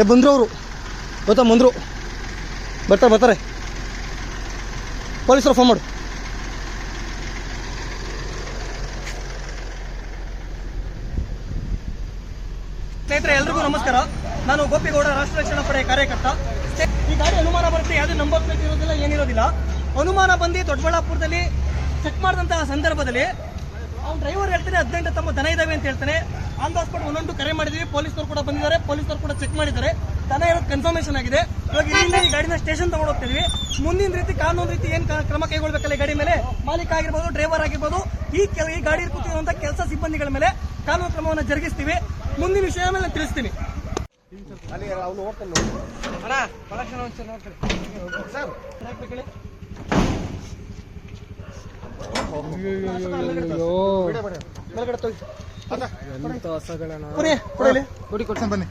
ಏ, ಬಂದರು ಅವರು. ಗೊತ್ತಾ ಬಂದರು. ಬರ್ತಾರೆ ಬರ್ತಾರೆ. ಪೊಲೀಸರು ಫೋನ್ ಮಾಡು. ಸ್ನೇಹಿತರೆ, ಎಲ್ರಿಗೂ ನಮಸ್ಕಾರ. ನಾನು ಗೋಪಿಗೌಡ ರಾಷ್ಟ್ರ ರಕ್ಷಣಾ ಪಡೆ ಕಾರ್ಯಕರ್ತ. ಈ ಗಾಡಿ ಅನುಮಾನ ಬರುತ್ತೆ, ಯಾವುದೇ ನಂಬರ್ ಪ್ಲೇಟ್ ಇರೋದಿಲ್ಲ, ಏನಿರೋದಿಲ್ಲ. ಅನುಮಾನ ಬಂದು ದೊಡ್ಡಬಳ್ಳಾಪುರದಲ್ಲಿ ಚೆಕ್ ಮಾಡಿದಂತಹ ಸಂದರ್ಭದಲ್ಲಿ ಅವ್ನು ಡ್ರೈವರ್ ಹೇಳ್ತಾನೆ ಹದಿನೆಂಟು ತಮ್ಮ ದನ ಇದಾವೆ ಅಂತ ಹೇಳ್ತಾನೆ. ಆನ್ ದ ಸ್ಪಾಟ್ ಒಂದೊಂದು ಕರೆ ಮಾಡಿದ್ವಿ ಪೊಲೀಸರು ಕೂಡ ಬಂದಿದ್ದಾರೆ ಪೊಲೀಸರು ಕೂಡ ಚೆಕ್ ಮಾಡಿದ್ದಾರೆ. ದನ ಇರೋದು ಕನ್ಫರ್ಮೇಶನ್ ಆಗಿದೆ. ಇವಾಗ ಇಲ್ಲಿಂದ ಈ ಗಾಡಿನ ಸ್ಟೇಷನ್ ತಗೊಂಡು ಹೋಗ್ತಿದ್ವಿ ಮುಂದಿನ ರೀತಿ ಕಾನೂನು ರೀತಿ ಏನು ಕ್ರಮ ಕೈಗೊಳ್ಬೇಕಲ್ಲ ಗಾಡಿ ಮೇಲೆ? ಮಾಲೀಕ ಆಗಿರ್ಬೋದು ಡ್ರೈವರ್ ಆಗಿರ್ಬೋದು ಈ ಕೆಲ ಈ ಗಾಡಿ ಕೂತಿರುವಂತಹ ಕೆಲಸ ಸಿಬ್ಬಂದಿಗಳ ಮೇಲೆ ಕಾನೂನು ಕ್ರಮವನ್ನು ಜರುಗಿಸ್ತೀವಿ. ಮುಂದಿನ ವಿಷಯ ಮೇಲೆ ನಾನು ತಿಳಿಸ್ತೀನಿ.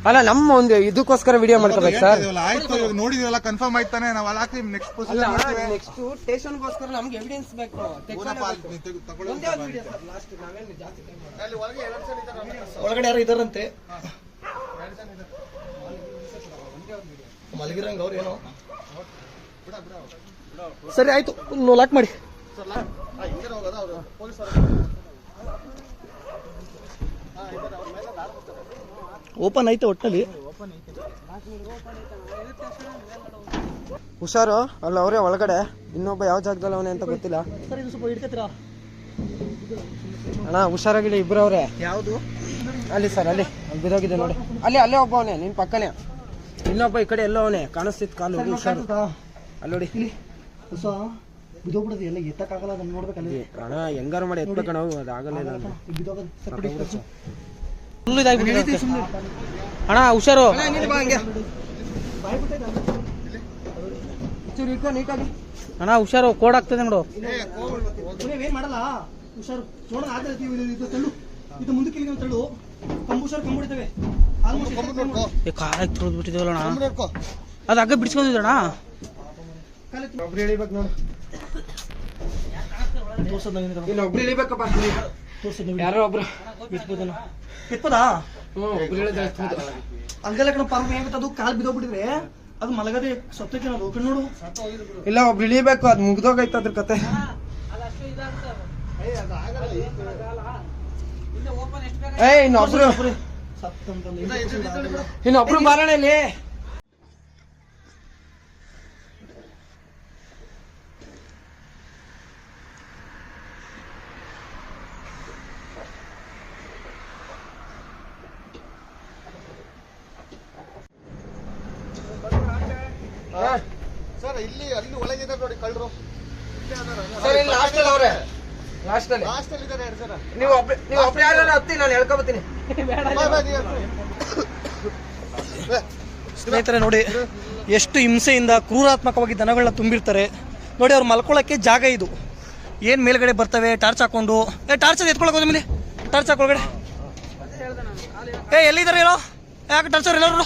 ಅಲ್ಲ ನಮ್ಮ ಒಂದು ಇದಕ್ಕೋಸ್ಕರ ವಿಡಿಯೋ ಮಾಡ್ಕೋಬೇಕು ಸರ್. ಆಯ್ತು ಇವಾಗ ನೋಡಿದಿವಲ್ಲ ಕನ್ಫರ್ಮ್ ಆಯ್ತಾನೆ ನಾವು ಅಲ್ಲಿ ಹಾಕಿ ನೆಕ್ಸ್ಟ್ ಪ್ರೊಸೀಜರ್ ಮಾಡ್ತೀವಿ. ನೆಕ್ಸ್ಟ್ ಸ್ಟೇಷನ್ಗೋಸ್ಕರ ನಮ್ಗೆ ಎವಿಡೆನ್ಸ್ ಬೇಕು ಒಳಗಡೆ ಯಾರು ಇದಾರಂತೆ ಮಲಗಿರಂಗ ಅವ್ರು ಏನೋ? ಸರಿ ಆಯ್ತು ಲಾಕ್ ಮಾಡಿ. ಓಪನ್ ಐತೆ ಒಟ್ಟಲ್ಲಿ ಹುಷಾರು ಅಲ್ಲ ಅವರೇ ಒಳಗಡೆ. ಇನ್ನೊಬ್ಬ ಯಾವ ಜಾಗದಲ್ಲಿ ಅವನೇ ಅಂತ ಗೊತ್ತಿಲ್ಲ. ಸರ್ ಇದು ಸ್ವಲ್ಪ ಹಿಡ್ಕತ್ತೀರಾ? ಅಣ್ಣ ಹುಷಾರಾಗಿಲ್ಲ ಇಬ್ರು ಅವ್ರೆ ಯಾವುದು? ಅಲ್ಲಿ ಸರ್ ಅಲ್ಲಿ. ಅಲ್ಲಿ ನೋಡಿ. ಅಲ್ಲಿ ಅಲ್ಲೇ ಒಬ್ಬ ಅವನೇ ನಿನ್ ಪಕ್ಕನೇ. ಇನ್ನೊಬ್ಬ ಈ ಕಡೆ ಎಲ್ಲೋ ಅವನೇ. ಕಾಣಿಸ್ತಿತ್ತು ಕಾಲು. ಹುಷಾರು. ಅಲ್ಲಿ ನೋಡಿ ಬಿದೋಗ್ಬಿಡೋದು ಎಲ್ಲ ಎತ್ತಕ್ಕಾಗಲ್ಲ ಅದನ್ನ ನೋಡ್ಬೇಕಲ್ಲ ಅಣ್ಣ ಹೆಂಗಾರು ಮಾಡಿ ಎತ್ಬೇಕಣ್ಣ ಅದು ಆಗಲ್ಲ ಇಲ್ಲ ಅಂದ್ರೆ. ಫುಲ್ ಇದಾಗ್ಬಿಟ್ಟಿದೆ ಅಣ್ಣ ಹುಷಾರು. ಅಣ್ಣ ಹುಷಾರು. ಕೋಡ್ ಆಗ್ತದೆ ನೋಡು. ಏನ್ ಮಾಡಲ್ಲ? ಹುಷಾರು. ಆದ್ರೆ ಇದು ತಳ್ಳು ಇದು ಮುಂದಕ್ಕೆ ಇಲ್ಲಿಗೆ ತಳ್ಳು ಕಂಬು ಹುಷಾರು ಕಂಬು ಬಿಡ್ತೇವೆ ಏ ಕಾಲ ತುಳಿದು ಬಿಟ್ಟಿದ್ದೇವಲ್ಲ ಅಣ್ಣ. ಅದು ಹಗ್ಗ ಬಿಡಿಸ್ಕೊಂಡಿದ್ದಣ್ಣ ಯಾರೋ ಒಬ್ರು. ಹ್ಞೂ ಒಬ್ರು ಇಳಿದ್ರೆ ಎತ್ಬೋದು. ಹಂಗೆಲ್ಲ ಕಣ ಪಾಪ ಏನಾಗುತ್ತೆ ಅದು ಕಾಲು ಬಿದ್ದೋಗ್ಬಿಟ್ಟಿದ್ರೆ ಅದು ಮಲಗದೆ ಸತ್ತಕ್ಕೆ ನೋಡು. ಇಲ್ಲ ಒಬ್ರು ಇಳಿಬೇಕು ಅದು ಮುಗ್ದೋಗೈತೆ ಅದ್ರ ಕತೆ. ಏ ಇನ್ನೊಬ್ರು. ಇನ್ನೊಬ್ರು ಬರೋಣ ಇಲ್ಲಿ. ಸರ್ ಇಲ್ಲಿ ಅಲ್ಲಿ ಒಳಗಿದೆ ನೋಡಿ ಕಳ್ಳರು. ಸರ್ ಇಲ್ಲಿ ಲಾಸ್ಟ್ ಅಲ್ಲಿ ಅವ್ರೆ. ಲಾಸ್ಟ್ ಅಲ್ಲಿ. ಲಾಸ್ಟ್ ಅಲ್ಲಿ ಇದ್ದಾರೆ ಸರ್? ನೀವು ಒಬ್ರು ನೀವು ಒಬ್ಬ ಯಾರು ಹತ್ತಿ ನಾನು ಹೇಳ್ಕೊಬತ್ತೀನಿ ಸ್ನೇಹಿತರೆ ನೋಡಿ ಎಷ್ಟು ಹಿಂಸೆಯಿಂದ ಕ್ರೂರಾತ್ಮಕವಾಗಿ ದನಗಳನ್ನ ತುಂಬಿರ್ತಾರೆ. ನೋಡಿ ಅವ್ರು ಮಲ್ಕೊಳ್ಳೋಕ್ಕೆ ಜಾಗ ಇದು. ಏನು ಮೇಲ್ಗಡೆ ಬರ್ತವೆ ಟಾರ್ಚ್ ಹಾಕೊಂಡು. ಏ ಟಾರ್ಚ್ ಅದು ಎತ್ಕೊಳಕ್ ಹೋದ ಮೇಲೆ ಟಾರ್ಚ್ ಹಾಕೊಳಗಡೆ ಏ ಎಲ್ಲಿದ್ದಾರೆ ಹೇಳೋ ಯಾಕೆ ಟಾರ್ಚ್ ಅವ್ರು ಎಲ್ಲರೂ?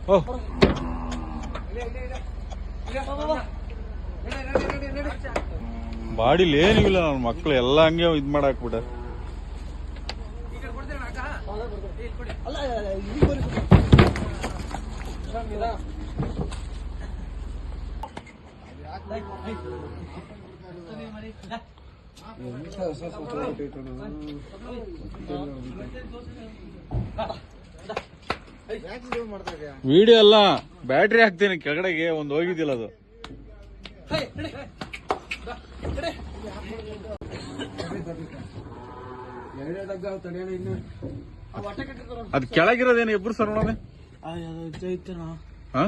ಬಾಡಿಲಿ ಏನಿಲ್ಲ ನನ್ನ ಮಕ್ಳು ಎಲ್ಲ ಹಂಗೆ ಇದ್ ಮಾಡಾಕ್ಬಿಟ್ಟ. ವಿಡಿಯೋ ಅಲ್ಲ ಬ್ಯಾಟ್ರಿ ಹಾಕ್ತೀನಿ ಕೆಳಗಡೆಗೆ ಒಂದು ಹೋಗಿದ್ದಿಲ್ಲ ಅದು. ಅದ್ ಕೆಳಗಿರೋದೇನು ಇಬ್ರು ಸರ್ ನೋಡೋದೆ ಹಾ?